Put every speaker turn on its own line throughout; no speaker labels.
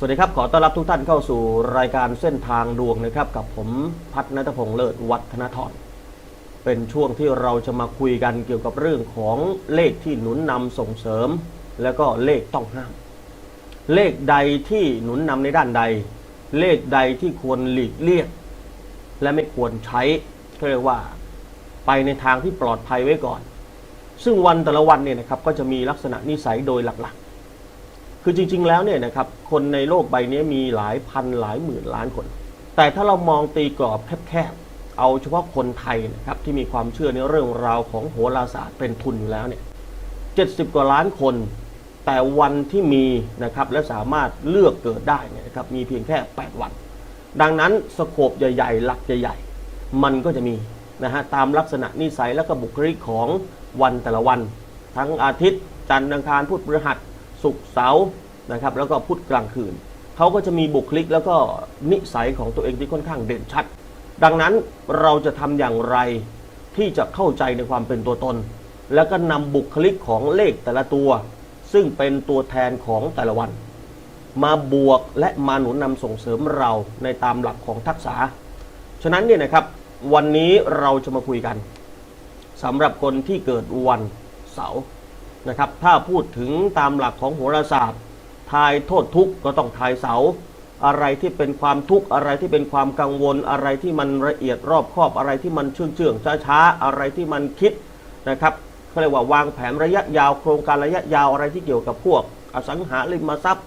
สวัสดีครับ ขอต้อนรับทุกท่านเข้าสู่รายการเส้นทางดวงนะครับ กับผมพัฒนัทพงษ์เลิศวัฒนทรเป็นช่วงที่เราจะมาคุยกันเกี่ยวกับเรื่องของเลขที่หนุนนำส่งเสริม แล้วก็เลขต้องห้าม เลขใดที่หนุนนำในด้านใด เลขใดที่ควรหลีกเลี่ยงและไม่ควรใช้เขาเรียกว่าไปในทางที่ปลอดภัยไว้ก่อน ซึ่งวันแต่ละวันเนี่ยนะครับก็จะมีลักษณะนิสัยโดยหลักๆ คือจริง ๆ แล้วเนี่ยนะครับคนในโลกใบนี้มีหลายพันหลายหมื่นล้านคน แต่ถ้าเรามองตีกรอบแคบๆเอาเฉพาะคนไทยนะครับที่มีความเชื่อในเรื่องราวของโหราศาสตร์เป็นทุนอยู่แล้วเนี่ย70กว่าล้านคน แต่วันที่มีนะครับและสามารถเลือกเกิดได้เนี่ยนะครับมีเพียงแค่ 8 วัน ดังนั้นสโคปใหญ่ๆ หลักใหญ่ๆ มันก็จะมีนะฮะตามลักษณะนิสัยและก็บุคลิกของวันแต่ละวัน ทั้งอาทิตย์จันทร์อังคารพุธพฤหัส ศุกร์เสาร์นะครับแล้วก็พุธกลางคืน เขาก็จะมีบุคลิกแล้วก็นิสัยของตัวเองที่ค่อนข้างเด่นชัด ดังนั้นเราจะทำอย่างไรที่จะเข้าใจในความเป็นตัวตน แล้วก็นำบุคลิกของเลขแต่ละตัว ซึ่งเป็นตัวแทนของแต่ละวัน มาบวกและมาหนุนนำส่งเสริมเราในตามหลักของทักษะฉะนั้นเนี่ยนะครับวันนี้เราจะมาคุยกันสำหรับคนที่เกิดวันเสาร์ นะครับถ้าพูดถึงตามหลักของโหราศาสตร์ทายโทษทุกข์ก็ต้องทายเสา อะไรที่เป็นความทุกข์อะไรที่เป็นความกังวลอะไรที่มันละเอียดรอบคอบอะไรที่มันเชื่องเชื่องช้าช้าๆอะไรที่มันคิดนะครับเขาเรียกว่าวางแผนระยะยาวโครงการระยะยาวอะไรที่เกี่ยวกับพวก อสังหาริมทรัพย์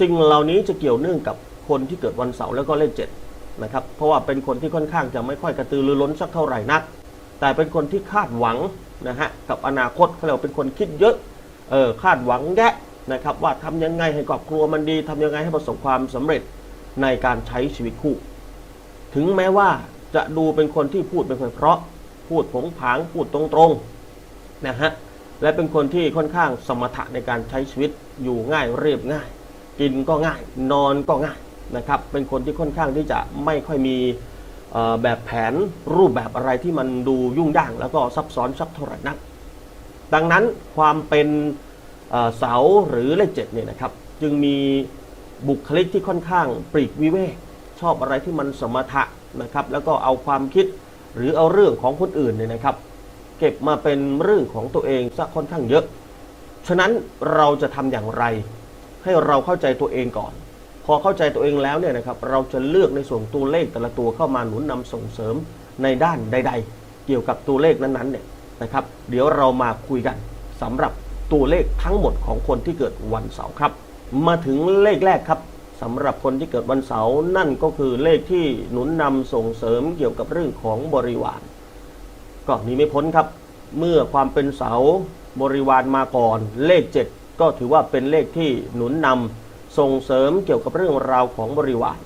สิ่งเหล่านี้จะเกี่ยวเนื่องกับคนที่เกิดวันเสาร์แล้วก็เลขเจ็ดนะครับเพราะว่าเป็นคนที่ค่อนข้างจะไม่ค่อยกระตือรือร้นสักเท่าไหร่นัก แต่เป็นคนที่คาดหวังนะฮะกับอนาคตเขาเรียกว่าเป็นคนคิดเยอะเออคาดหวังแยะนะครับว่าทำยังไงให้ครอบครัวมันดีทำยังไงให้ประสบความสำเร็จในการใช้ชีวิตคู่ ถึงแม้ว่าจะดูเป็นคนที่พูดเป็นคนเพราะพูดผงผางพูดตรงๆนะฮะและเป็นคนที่ค่อนข้างสมถะในการใช้ชีวิตอยู่ง่ายเรียบง่าย กินก็ง่าย นอนก็ง่ายนะครับเป็นคนที่ค่อนข้างที่จะไม่ค่อยมี แบบแผนรูปแบบอะไรที่มันดูยุ่งยากแล้วก็ซับซ้อนสักเท่าไหร่นัก ดังนั้นความเป็นเสาหรือเลขเจ็ดเนี่ยนะครับ จึงมีบุคลิกที่ค่อนข้างปลีกวิเวกชอบอะไรที่มันสมถะนะครับ แล้วก็เอาความคิดหรือเอาเรื่องของคนอื่นเนี่ยนะครับ เก็บมาเป็นเรื่องของตัวเองซะค่อนข้างเยอะ ฉะนั้นเราจะทำอย่างไร ให้เราเข้าใจตัวเองก่อน พอเข้าใจตัวเองแล้วเนี่ยนะครับเราจะเลือกในส่วนตัวเลขแต่ละตัวเข้ามาหนุนนำส่งเสริมในด้านใด ๆ เกี่ยวกับตัวเลขนั้นๆเนี่ยนะครับ เดี๋ยวเรามาคุยกันสำหรับตัวเลขทั้งหมดของคนที่เกิดวันเสาร์ครับ มาถึงเลขแรกครับสำหรับคนที่เกิดวันเสาร์นั่นก็คือเลขที่หนุนนำส่งเสริมเกี่ยวกับเรื่องของบริวารก็นีไม่พ้นครับ เมื่อความเป็นเสาบริวารมาก่อน เลข 7 ก็ถือว่าเป็นเลขที่หนุนนำ ส่งเสริมเกี่ยวกับเรื่องราวของบริวาร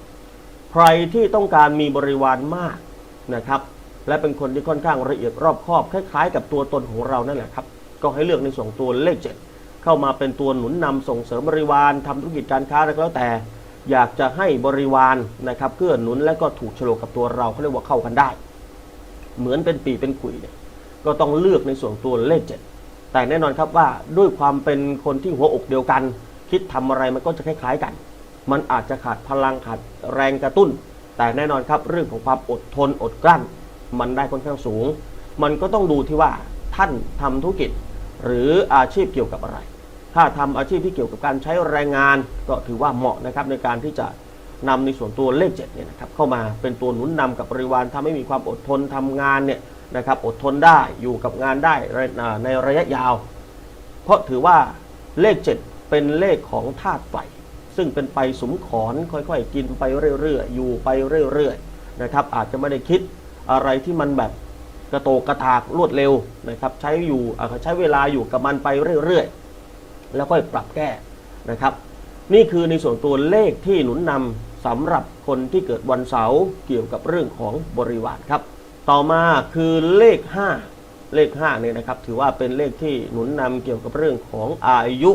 ใครที่ต้องการมีบริวารมากนะครับ และเป็นคนที่ค่อนข้างละเอียดรอบคอบคล้ายๆ กับตัวตนของเรานั่นแหละครับ ก็ให้เลือกในส่วนตัวเลข7เข้ามาเป็นตัวหนุนนำส่งเสริมบริวารทำธุรกิจการค้าอะไรก็แล้วแต่ อยากจะให้บริวารนะครับเกื้อหนุนและก็ถูกฉลกกับตัวเราเขาเรียกว่าเข้ากันได้ เหมือนเป็นปีเป็นขุยเนี่ยก็ต้องเลือกในส่วนตัวเลขเจ็ดแต่แน่นอนครับว่าด้วยความเป็นคนที่หัวอกเดียวกัน คิดทำอะไรมันก็จะคล้ายๆกัน มันอาจจะขาดพลังขาดแรงกระตุ้น แต่แน่นอนครับเรื่องของความอดทนอดกลั้น มันได้ค่อนข้างสูง มันก็ต้องดูที่ว่าท่านทำธุรกิจ หรืออาชีพเกี่ยวกับอะไร ถ้าทำอาชีพที่เกี่ยวกับการใช้แรงงานก็ถือว่าเหมาะนะครับในการที่จะนำในส่วนตัวเลขเจ็ดเนี่ยนะครับเข้ามาเป็นตัวหนุนนำกับบริวารทำให้มีความอดทนทำงานเนี่ยนะครับอดทนได้อยู่กับงานได้ในระยะยาว เพราะถือว่าเลข7 เป็นเลขของธาตุไฟซึ่งเป็นไปสมขอนค่อยๆ กินไปเรื่อยๆ อยู่ไปเรื่อยๆนะครับอาจจะไม่ได้คิดอะไรที่มันแบบกระโตกกระตากรวดเร็วนะครับใช้อยู่อ่าใช้เวลาอยู่กับมันไปเรื่อยๆ แล้วค่อยปรับแก้นะครับ นี่คือในส่วนตัวเลขที่หนุนนำสำหรับคนที่เกิดวันเสาร์เกี่ยวกับเรื่องของบริวารครับ ต่อมาคือเลข 5 เลข5เนี่ยนะครับถือว่าเป็นเลขที่หนุนนำเกี่ยวกับเรื่องของอายุ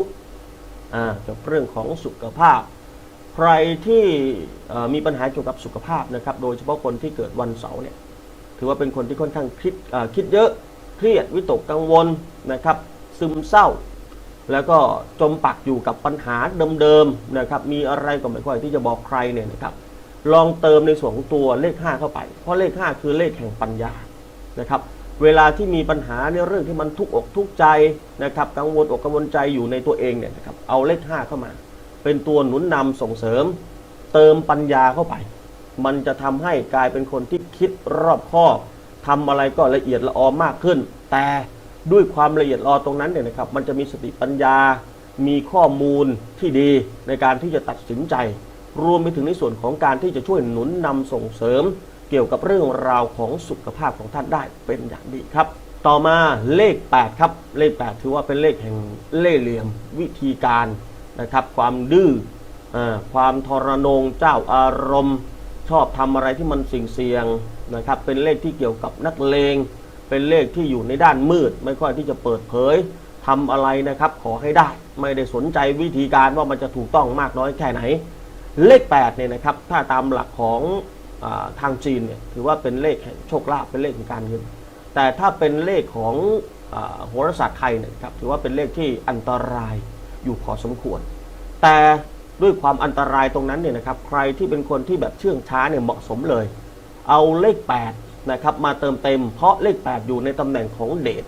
กับเรื่องของสุขภาพ ใครที่มีปัญหาเกี่ยวกับสุขภาพนะครับ โดยเฉพาะคนที่เกิดวันเสาร์เนี่ย ถือว่าเป็นคนที่ค่อนข้างคิดเอ่อคิดเยอะเครียดวิตกกังวลนะครับ ซึมเศร้า แล้วก็จมปักอยู่กับปัญหาเดิมๆนะครับ มีอะไรก็ไม่ค่อยที่จะบอกใครเนี่ยนะครับ ลองเติมในส่วนของตัวเลข 5 เข้าไป เพราะเลข 5 คือเลขแห่งปัญญานะครับ เวลาที่มีปัญหาในเรื่องที่มันทุกอกทุกใจนะครับกังวลอกกังวลใจอยู่ในตัวเองเนี่ยนะครับเอาเลข 5 เข้ามา เป็นตัวหนุนนำส่งเสริม เติมปัญญาเข้าไป มันจะทำให้กลายเป็นคนที่คิดรอบคอบทำอะไรก็ละเอียดละออมากขึ้น แต่ด้วยความละเอียดละออตรงนั้นเนี่ยนะครับมันจะมีสติปัญญา มีข้อมูลที่ดีในการที่จะตัดสินใจ รวมไปถึงในส่วนของการที่จะช่วยหนุนนำส่งเสริม เกี่ยวกับเรื่องราวของสุขภาพของท่านได้เป็นอย่างดีครับ ต่อมาเลข 8 ครับ เลข 8 ถือว่าเป็นเลขแห่งเล่ห์เหลี่ยมวิธีการนะครับ ความดื้อความทรนงเจ้าอารมณ์ ชอบทำอะไรที่มันสิ่งเสี่ยงนะครับ เป็นเลขที่เกี่ยวกับนักเลง เป็นเลขที่อยู่ในด้านมืด ไม่ค่อยที่จะเปิดเผยทำอะไรนะครับ ขอให้ได้ ไม่ได้สนใจวิธีการว่ามันจะถูกต้องมากน้อยแค่ไหน เลข8เนี่ยนะครับ ถ้าตามหลักของ ทางจีนเนี่ยถือว่าเป็นเลขโชคลาภเป็นเลขแห่งการเงิน แต่ถ้าเป็นเลขของอโหราศาสตร์ไทยเนี่ยครับถือว่าเป็นเลขที่อันตรายอยู่พอสมควร แต่ด้วยความอันตรายตรงนั้นเนี่ยนะครับใครที่เป็นคนที่แบบเชื่องช้าเนี่ยเหมาะสมเลย เอาเลข8นะครับมาเติมเต็ม เพราะเลข 8 อยู่ในตำแหน่งของเดช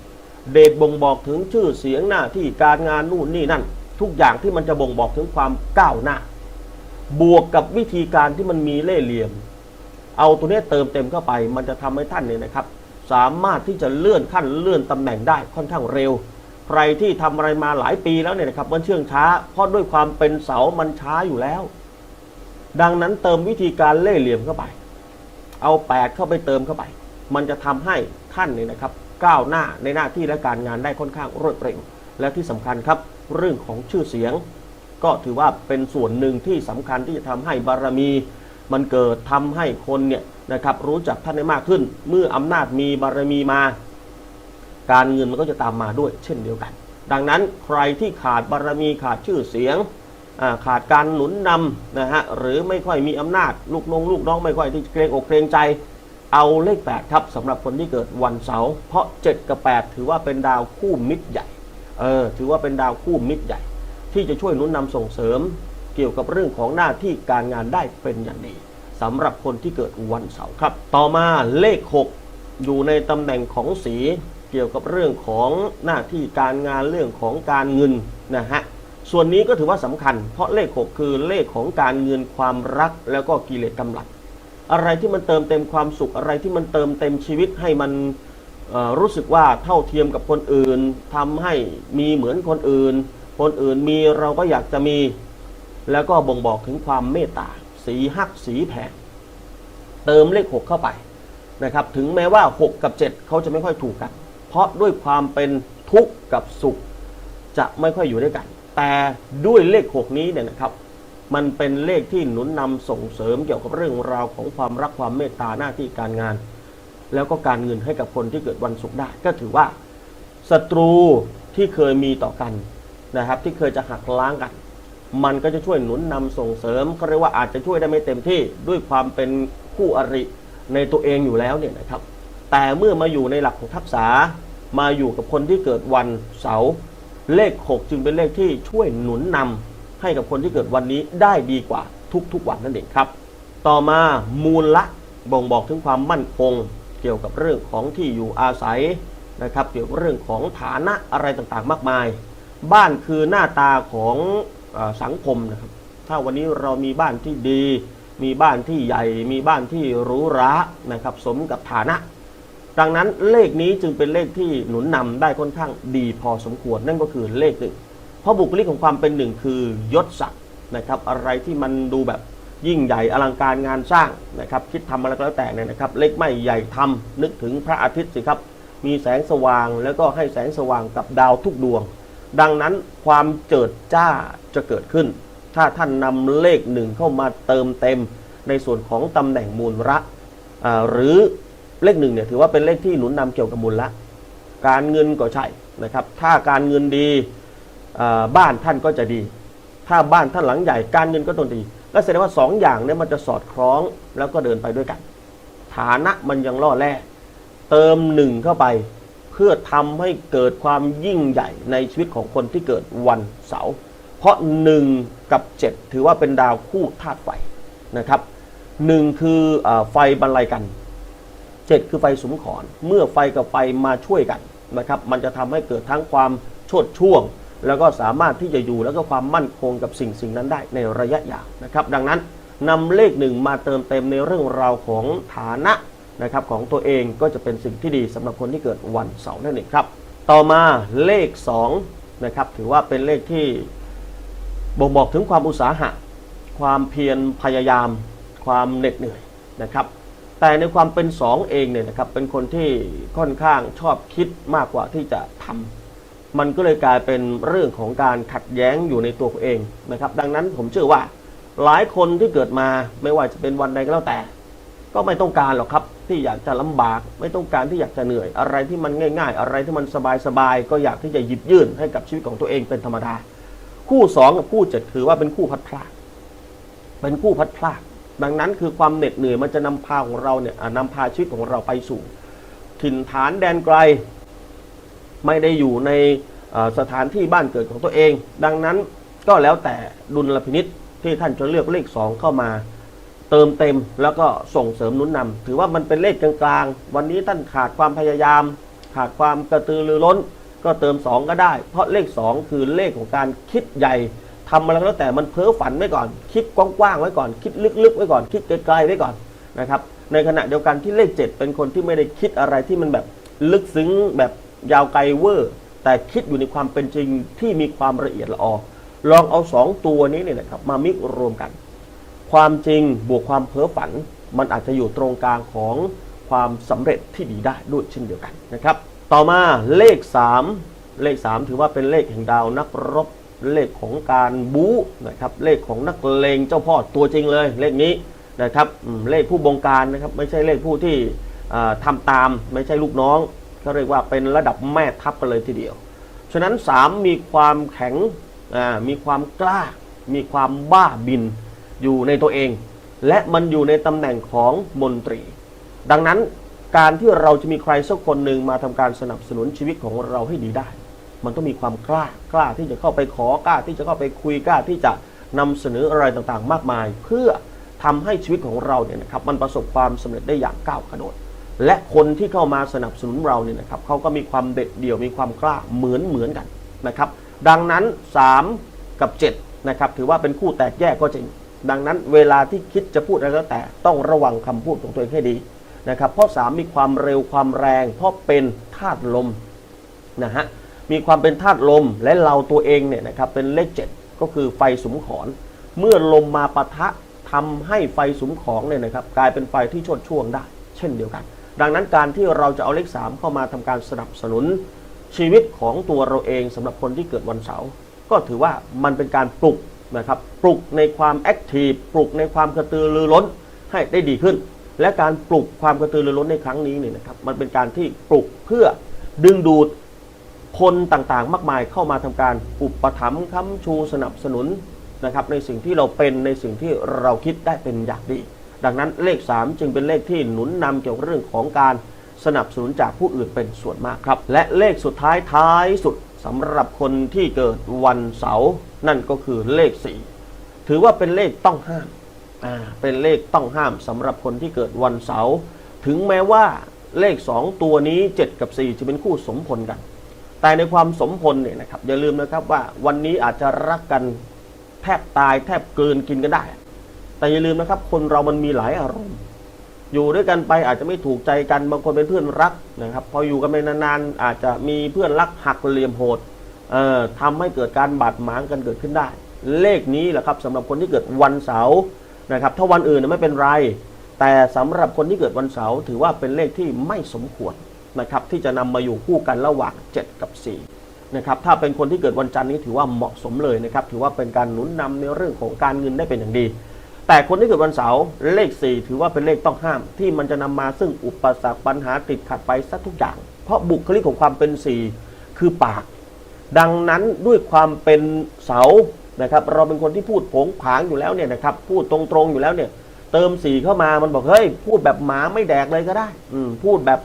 เดชบ่งบอกถึงชื่อเสียงหน้าที่การงานนู่นนี่นั่น ทุกอย่างที่มันจะบ่งบอกถึงความก้าวหน้า บวกกับวิธีการที่มันมีเล่ห์เหลี่ยม เอาตัวนี้เติมเต็มเข้าไป มันจะทำให้ท่านเนี่ยนะครับ สามารถที่จะเลื่อนขั้นเลื่อนตำแหน่งได้ค่อนข้างเร็ว ใครที่ทำอะไรมาหลายปีแล้วเนี่ยนะครับมันเชื่องช้า เพราะด้วยความเป็นเสามันช้าอยู่แล้ว ดังนั้นเติมวิธีการเล่ห์เหลี่ยมเข้าไป เอาแปดเข้าไปเติมเข้าไป มันจะทำให้ท่านเนี่ยนะครับก้าวหน้าในหน้าที่และการงานได้ค่อนข้างรวดเร็ว และที่สำคัญครับเรื่องของชื่อเสียง ก็ถือว่าเป็นส่วนหนึ่งที่สำคัญที่จะทำให้บารมี มันเกิดทำให้คนเนี่ยนะครับรู้จักท่านได้มากขึ้น เมื่ออำนาจมีบารมีมา การเงินมันก็จะตามมาด้วยเช่นเดียวกัน ดังนั้นใครที่ขาดบารมีขาดชื่อเสียงขาดการหนุนนำนะฮะหรือไม่ค่อยมีอำนาจลูกน้องลูกน้องไม่ค่อยที่เกรงอกเกรงใจ เอาเลข8ครับสำหรับคนที่เกิดวันเสาร์เพราะ 7 กับ 8 ถือว่าเป็นดาวคู่มิตรใหญ่เออถือว่าเป็นดาวคู่มิตรใหญ่ ที่จะช่วยหนุนนำส่งเสริม เกี่ยวกับเรื่องของหน้าที่การงานได้เป็นอย่างดีสำหรับคนที่เกิดวันเสาร์ครับ ต่อมาเลข 6 อยู่ในตำแหน่งของสีเกี่ยวกับเรื่องของหน้าที่การงานเรื่องของการเงินนะฮะส่วนนี้ก็ถือว่าสำคัญ เพราะเลข 6 คือเลขของการเงินความรักแล้วก็กิเลสกำลังอะไรที่มันเติมเต็มความสุขอะไรที่มันเติมเต็มชีวิตให้มันรู้สึกว่าเท่าเทียมกับคนอื่นทำให้มีเหมือนคนอื่น คนอื่นมีเราก็อยากจะมี แล้วก็บ่งบอกถึงความเมตตา สีฮักสีแผงเติมเลข 6 เข้าไปนะครับ ถึงแม้ว่า 6 กับ 7 เขาจะไม่ค่อยถูกกัน เพราะด้วยความเป็นทุกข์กับสุข จะไม่ค่อยอยู่ด้วยกัน แต่ด้วยเลข 6 นี้เนี่ยนะครับ มันเป็นเลขที่หนุนนำส่งเสริมเกี่ยวกับเรื่องราวของความรักความเมตตาหน้าที่การงาน แล้วก็การเงินให้กับคนที่เกิดวันศุกร์ได้ ก็ถือว่าศัตรูที่เคยมีต่อกันนะครับ ที่เคยจะหักล้างกัน มันก็จะช่วยหนุนนำส่งเสริมเขาเรียกว่าอาจจะช่วยได้ไม่เต็มที่ด้วยความเป็นคู่อริในตัวเองอยู่แล้วเนี่ยนะครับ แต่เมื่อมาอยู่ในหลักของทักษะมาอยู่กับคนที่เกิดวันเสาร์เลข 6 จึงเป็นเลขที่ช่วยหนุนนำให้กับคนที่เกิดวันนี้ได้ดีกว่าทุกๆวันนั่นเองครับ ต่อมามูลละบ่งบอกถึงความมั่นคง เกี่ยวกับเรื่องของที่อยู่อาศัยนะครับ เกี่ยวกับเรื่องของฐานะอะไรต่างๆ มากมาย บ้านคือหน้าตาของ สังคมนะครับ ถ้าวันนี้เรามีบ้านที่ดี มีบ้านที่ใหญ่ มีบ้านที่หรูหรานะครับ สมกับฐานะ ดังนั้นเลขนี้จึงเป็นเลขที่หนุนนำได้ค่อนข้างดีพอสมควรนั่นก็คือเลขหนึ่งเพราะบุคลิกของความเป็นหนึ่งคือยศศักดิ์นะครับ อะไรที่มันดูแบบยิ่งใหญ่อลังการงานสร้างนะครับ คิดทำอะไรก็แล้วแต่เนี่ยนะครับ เล็กไม่ใหญ่ทำนึกถึงพระอาทิตย์สิครับ มีแสงสว่างแล้วก็ให้แสงสว่างกับดาวทุกดวง ดังนั้นความเจิดจ้าจะเกิดขึ้น ถ้าท่านนำเลขหนึ่งเข้ามาเติมเต็มในส่วนของตำแหน่งมูลระหรือเลขหนึ่งเนี่ยถือว่าเป็นเลขที่หนุนนำเกี่ยวกับมูลละการเงินก็ใช่นะครับ ถ้าการเงินดีบ้านท่านก็จะดี ถ้าบ้านท่านหลังใหญ่การเงินก็ต้องดีก็แสดงว่าสองอย่างเนี่ยมันจะสอดคล้องแล้วก็เดินไปด้วยกัน ฐานะมันยังล่อแร่เติมหนึ่งเข้าไป พื่อทำให้เกิดความยิ่งใหญ่ในชีวิตของคนที่เกิดวันเสาร์เพราะหนึ่งกับเจ็ดถือว่าเป็นดาวคู่ธาตุไฟนะครับหนึ่งคืออไฟบรรลัยกันเจ็ดคือไฟสุมขอนเมื่อไฟกับไฟมาช่วยกันนะครับ มันจะทำให้เกิดทั้งความโชดช่วง แล้วก็สามารถที่จะอยู่แล้วก็ความมั่นคงกับสิ่งสิ่งนั้นได้ในระยะยาวนะครับ ดังนั้นนำเลขหนึ่งมาเติมเต็มในเรื่องราวของฐานะ นะครับของตัวเองก็จะเป็นสิ่งที่ดีสำหรับคนที่เกิดวันเสาร์นั่นเองครับ ต่อมาเลข2นะครับถือว่าเป็นเลขที่บ่งบอกถึงความอุตสาหะ ความเพียรพยายาม ความเหน็ดเหนื่อยนะครับ แต่ในความเป็นสองเองเนี่ยนะครับเป็นคนที่ค่อนข้างชอบคิดมากกว่าที่จะทำมันก็เลยกลายเป็นเรื่องของการขัดแย้งอยู่ในตัวเองนะครับ ดังนั้นผมเชื่อว่าหลายคนที่เกิดมาไม่ว่าจะเป็นวันใดก็แล้วแต่ ก็ไม่ต้องการหรอกครับ ที่อยากจะลำบาก ไม่ต้องการที่อยากจะเหนื่อย อะไรที่มันง่าย ๆ อะไรที่มันสบายๆก็อยากที่จะหยิบยื่นให้กับชีวิตของตัวเองเป็นธรรมดา คู่สองกับคู่เจ็ดถือว่าเป็นคู่พัดพลาดเป็นคู่พัดพลาดดังนั้นคือความเหน็ดเหนื่อยมันจะนำพาของเราเนี่ยนำพาชีวิตของเราไปสู่ถิ่นฐานแดนไกล ไม่ได้อยู่ในสถานที่บ้านเกิดของตัวเอง ดังนั้นก็แล้วแต่ดุลพินิษที่ท่านจะเลือกเลข2เข้ามา เติมเต็มแล้วก็ส่งเสริมนุนนำถือว่ามันเป็นเลขกลางๆ วันนี้ท่านขาดความพยายาม ขาดความกระตือรือร้น ก็เติม 2 ก็ได้ เพราะเลข 2 คือเลขของการคิดใหญ่ทำอะไรก็แล้วแต่มันเพ้อฝันไว้ก่อน คิดกว้างๆไว้ก่อน คิดลึกๆไว้ก่อน คิดไกลๆไว้ก่อนนะครับในขณะเดียวกันที่เลข 7 เป็นคนที่ไม่ได้คิดอะไรที่มันแบบลึกซึ้งแบบยาวไกลเวอร์ แต่คิดอยู่ในความเป็นจริงที่มีความละเอียดละออลองเอาสองตัวนี้เนี่ยนะครับมามิกรวมกัน ความจริงบวกความเพ้อฝัน มันอาจจะอยู่ตรงกลางของความสำเร็จที่ดีได้ด้วยเช่นเดียวกันนะครับ ต่อมาเลข 3 เลข 3 ถือว่าเป็นเลขแห่งดาวนักรบเลขของการบู๊นะครับเลขของนักเลงเจ้าพ่อตัวจริงเลย เลขนี้นะครับเลขผู้บงการนะครับไม่ใช่เลขผู้ที่อ่าทำตามไม่ใช่ลูกน้องเขาเรียกว่าเป็นระดับแม่ทัพกันเลยทีเดียว ฉะนั้น 3 มีความแข็งมีความกล้า มีความบ้าบิน อยู่ในตัวเอง และมันอยู่ในตำแหน่งของมนตรี ดังนั้นการที่เราจะมีใครสักคนหนึ่งมาทำการสนับสนุนชีวิตของเราให้ดีได้ มันต้องมีความกล้ากล้าที่จะเข้าไปขอกล้าที่จะเข้าไปคุยกล้าที่จะนำเสนออะไรต่างๆ มากมาย เพื่อทำให้ชีวิตของเราเนี่ยนะครับมันประสบความสำเร็จได้อย่างก้าวกระโดด และคนที่เข้ามาสนับสนุนเราเนี่ยนะครับเขาก็มีความเด็ดเดี่ยวมีความกล้าเหมือนเหมือนกันนะครับ ดังนั้น 3 กับ7นะครับถือว่าเป็นคู่แตกแยกก็จริง ดังนั้นเวลาที่คิดจะพูดอะไรก็แล้วแต่ ต้องระวังคำพูดของตัวเองให้ดีนะครับเพราะ3มีความเร็วความแรง เพราะเป็นธาตุลมนะฮะมีความเป็นธาตุลมและเราตัวเองเนี่ยนะครับเป็นเลข7ก็คือไฟสุมขอน เมื่อลมมาปะทะทำให้ไฟสุมของเนี่ยนะครับกลายเป็นไฟที่ชดช่วงได้ เช่นเดียวกัน ดังนั้นการที่เราจะเอาเลข 3 เข้ามาทำการสนับสนุนชีวิตของตัวเราเองสำหรับคนที่เกิดวันเสาร์ก็ถือว่ามันเป็นการปลุก นะครับปลุกในความแอคทีฟปลุกในความกระตือรือร้นให้ได้ดีขึ้น และการปลุกความกระตือรือร้นในครั้งนี้เนี่ยนะครับมันเป็นการที่ปลุกเพื่อดึงดูดคนต่างๆ มากมายเข้ามาทำการอุปถัมภ์ค้ำชูสนับสนุนนะครับในสิ่งที่เราเป็นในสิ่งที่เราคิดได้เป็นอย่างดี ดังนั้นเลข 3 จึงเป็นเลขที่หนุนนำเกี่ยวกับเรื่องของการสนับสนุนจากผู้อื่นเป็นส่วนมากครับ และเลขสุดท้ายท้ายสุดสำหรับคนที่เกิดวันเสาร์ นั่นก็คือเลข4ถือว่าเป็นเลขต้องห้าม เป็นเลขต้องห้ามสำหรับคนที่เกิดวันเสาร์ถึงแม้ว่าเลข 2 ตัวนี้ 7 กับ 4 จะเป็นคู่สมพลกัน แต่ในความสมพลเนี่ยนะครับอย่าลืมนะครับว่าวันนี้อาจจะรักกันแทบตายแทบเกินกินกันได้ แต่อย่าลืมนะครับ คนเรามันมีหลายอารมณ์ อยู่ด้วยกันไปอาจจะไม่ถูกใจกันบางคนเป็นเพื่อนรักนะครับ พออยู่กันไปนานๆอาจจะมีเพื่อนรักหักเหลี่ยมโหด ทำให้เกิดการบาดหมางกันเกิดขึ้นได้ เลขนี้แหละครับสำหรับคนที่เกิดวันเสาร์นะครับถ้าวันอื่นไม่เป็นไร แต่สำหรับคนที่เกิดวันเสาร์ถือว่าเป็นเลขที่ไม่สมควรนะครับที่จะนำมาอยู่คู่กันระหว่าง 7 กับ 4 นะครับถ้าเป็นคนที่เกิดวันจันทร์นี้ถือว่าเหมาะสมเลยนะครับถือว่าเป็นการหนุนนำในเรื่องของการเงินได้เป็นอย่างดี แต่คนที่เกิดวันเสาร์เลข 4 ถือว่าเป็นเลขต้องห้าม ที่มันจะนำมาซึ่งอุปสรรคปัญหาติดขัดไปซะทุกอย่าง เพราะบุคลิกของความเป็น 4 คือปาก ดังนั้นด้วยความเป็นเสานะครับ เราเป็นคนที่พูดผงผางอยู่แล้วเนี่ยนะครับ พูดตรงๆอยู่แล้วเนี่ย เติมสีเข้ามามันบอกเฮ้ยพูดแบบหมาไม่แดกเลยก็ได้ อืพูดแบบ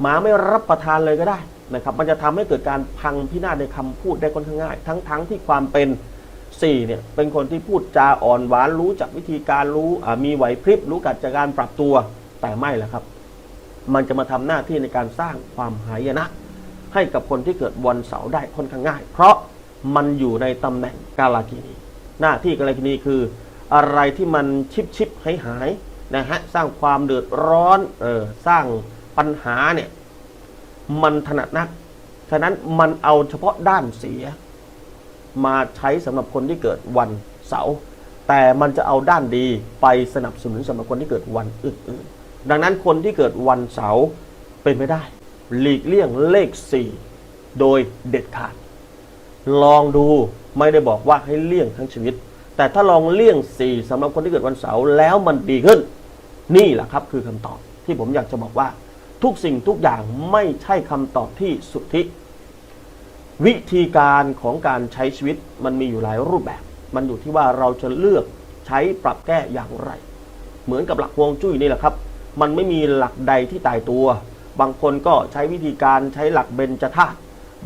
หมาไม่รับประทานเลยก็ได้นะครับ มันจะทำให้เกิดการพังพินาศในคำพูดได้ค่อนข้างง่าย ทั้งทั้งที่ความเป็นสี่เนี่ยเป็นคนที่พูดจาอ่อนหวานรู้จักวิธีการรู้มีไหวพริบรู้กัจจาการปรับตัวแต่ไม่ละครับ มันจะมาทำหน้าที่ในการสร้างความหายนะ ให้กับคนที่เกิดวันเสาร์ได้ค่อนข้างง่าย เพราะมันอยู่ในตำแหน่งกาลากินี หน้าที่กาลากินีคือ อะไรที่มันชิบชิบหายหายนะฮะสร้างความเดือดร้อนเออสร้างปัญหาเนี่ยมันถนัดนัก ฉะนั้นมันเอาเฉพาะด้านเสีย มาใช้สำหรับคนที่เกิดวันเสาร์แต่มันจะเอาด้านดีไปสนับสนุนสำหรับคนที่เกิดวันอื่นๆดังนั้นคนที่เกิดวันเสาร์เป็นไม่ได้ หลีกเลี่ยงเลข 4 โดยเด็ดขาด ลองดูไม่ได้บอกว่าให้เลี่ยงทั้งชีวิต แต่ถ้าลองเลี่ยง 4สำหรับคนที่เกิดวันเสาร์แล้วมันดีขึ้น นี่แหละครับคือคำตอบที่ผมอยากจะบอกว่า ทุกสิ่งทุกอย่างไม่ใช่คำตอบที่สุทธิวิธีการของการใช้ชีวิตมันมีอยู่หลายรูปแบบ มันอยู่ที่ว่าเราจะเลือกใช้ปรับแก้อย่างไร เหมือนกับหลักฮวงจุ้ยนี่แหละครับ มันไม่มีหลักใดที่ตายตัว บางคนก็ใช้วิธีการใช้หลักเบญจธาตุ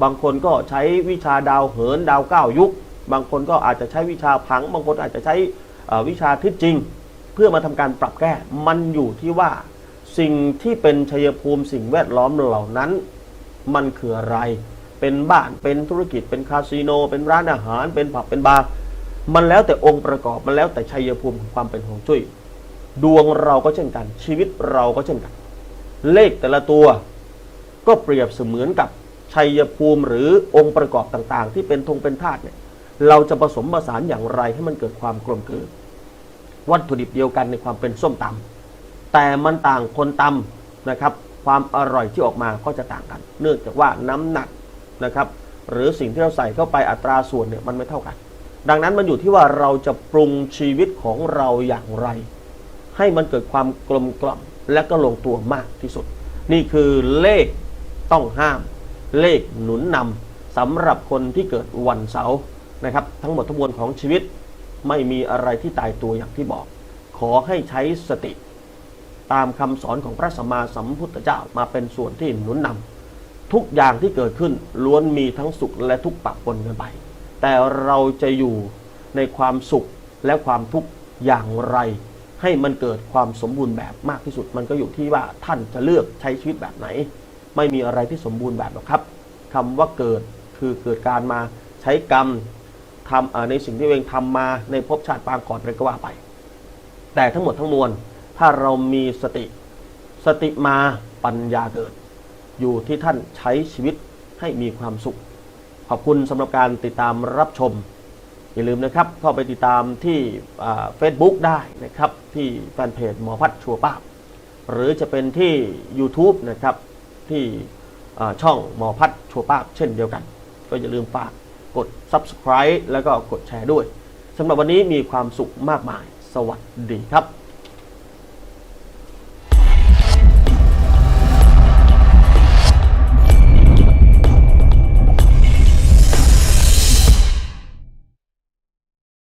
บางคนก็ใช้วิชาดาวเหินดาวเก้ายุค บางคนก็อาจจะใช้วิชาผัง บางคนอาจจะใช้วิชาทิศจริง เพื่อมาทำการปรับแก้ มันอยู่ที่ว่าสิ่งที่เป็นชัยภูมิสิ่งแวดล้อมเหล่านั้น มันคืออะไร เป็นบ้านเป็นธุรกิจเป็นคาสิโน เป็นร้านอาหาร เป็นผับเป็นบาร์มันแล้วแต่องค์ประกอบมันแล้วแต่ชัยภูมิของความเป็นฮวงจุ้ยดวงเราก็เช่นกัน ชีวิตเราก็เช่นกัน เลขแต่ละตัว ก็เปรียบเสมือนกับชัยภูมิหรือองค์ประกอบต่างๆ ที่เป็นธงเป็นธาตุเนี่ย เราจะผสมผสานอย่างไรให้มันเกิดความกลมกลืนวัตถุดิบเดียวกันในความเป็นส้มตำแต่มันต่างคนตำนะครับ ความอร่อยที่ออกมาก็จะต่างกัน เนื่องจากว่าน้ำหนักนะครับ หรือสิ่งที่เราใส่เข้าไปอัตราส่วนเนี่ยมันไม่เท่ากัน ดังนั้นมันอยู่ที่ว่าเราจะปรุงชีวิตของเราอย่างไร ให้มันเกิดความกลมกล่อม และก็ลงตัวมากที่สุด นี่คือเลขต้องห้าม เลขหนุนนำสำหรับคนที่เกิดวันเสาร์นะครับ ทั้งหมดทั้งมวลของชีวิตไม่มีอะไรที่ตายตัวอย่างที่บอก ขอให้ใช้สติ ตามคำสอนของพระสัมมาสัมพุทธเจ้ามาเป็นส่วนที่หนุนนำทุกอย่างที่เกิดขึ้นล้วนมีทั้งสุขและทุกข์ปะปนกันไป แต่เราจะอยู่ในความสุขและความทุกข์อย่างไร ให้มันเกิดความสมบูรณ์แบบมากที่สุด มันก็อยู่ที่ว่าท่านจะเลือกใช้ชีวิตแบบไหน ไม่มีอะไรที่สมบูรณ์แบบหรอกครับคำว่าเกิดคือเกิดการมาใช้กรรมทำในสิ่งที่เองทำมาในภพชาติปางก่อนอะไรก็ว่าไป แต่ทั้งหมดทั้งมวลถ้าเรามีสติ สติมาปัญญาเกิด อยู่ที่ท่านใช้ชีวิตให้มีความสุข ขอบคุณสำหรับการติดตามรับชม อย่าลืมนะครับเข้าไปติดตามที่เฟซบุ๊กได้นะครับ ที่แฟนเพจหมอพัดชัวป้าบหรือจะเป็นที่ YouTube นะครับที่ช่องหมอพัดชัวป้าบเช่นเดียวกัน ก็อย่าลืมฝากกด Subscribe แล้วก็กดแชร์ด้วยสำหรับวันนี้มีความสุขมากมาย สวัสดีครับ